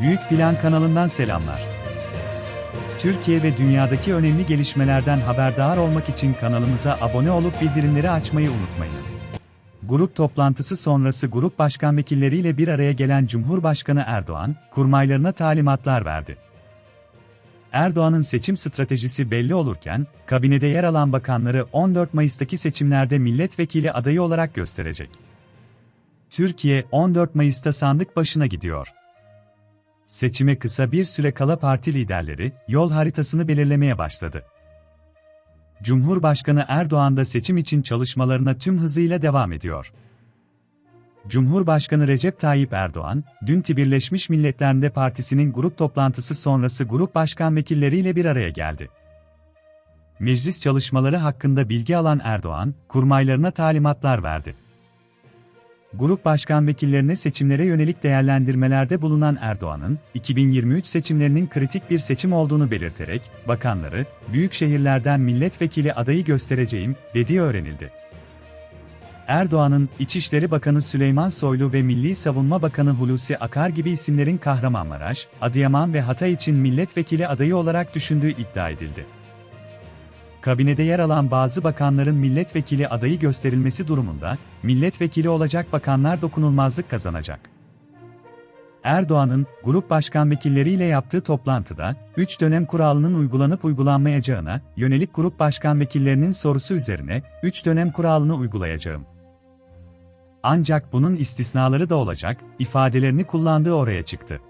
Büyük Plan kanalından selamlar. Türkiye ve dünyadaki önemli gelişmelerden haberdar olmak için kanalımıza abone olup bildirimleri açmayı unutmayınız. Grup toplantısı sonrası grup başkan vekilleriyle bir araya gelen Cumhurbaşkanı Erdoğan, kurmaylarına talimatlar verdi. Erdoğan'ın seçim stratejisi belli olurken, kabinede yer alan bakanları 14 Mayıs'taki seçimlerde milletvekili adayı olarak gösterecek. Türkiye 14 Mayıs'ta sandık başına gidiyor. Seçime kısa bir süre kala parti liderleri yol haritasını belirlemeye başladı. Cumhurbaşkanı Erdoğan da seçim için çalışmalarına tüm hızıyla devam ediyor. Cumhurbaşkanı Recep Tayyip Erdoğan, dün Birleşmiş Milletler'de partisinin grup toplantısı sonrası grup başkan vekilleriyle bir araya geldi. Meclis çalışmaları hakkında bilgi alan Erdoğan, kurmaylarına talimatlar verdi. Grup başkan vekillerine seçimlere yönelik değerlendirmelerde bulunan Erdoğan'ın, 2023 seçimlerinin kritik bir seçim olduğunu belirterek, bakanları, büyük şehirlerden milletvekili adayı göstereceğim, dediği öğrenildi. Erdoğan'ın, İçişleri Bakanı Süleyman Soylu ve Milli Savunma Bakanı Hulusi Akar gibi isimlerin Kahramanmaraş, Adıyaman ve Hatay için milletvekili adayı olarak düşündüğü iddia edildi. Kabinede yer alan bazı bakanların milletvekili adayı gösterilmesi durumunda, milletvekili olacak bakanlar dokunulmazlık kazanacak. Erdoğan'ın, grup başkan vekilleriyle yaptığı toplantıda, 3 dönem kuralının uygulanıp uygulanmayacağına, yönelik grup başkan vekillerinin sorusu üzerine, 3 dönem kuralını uygulayacağım. Ancak bunun istisnaları da olacak, ifadelerini kullandığı oraya çıktı.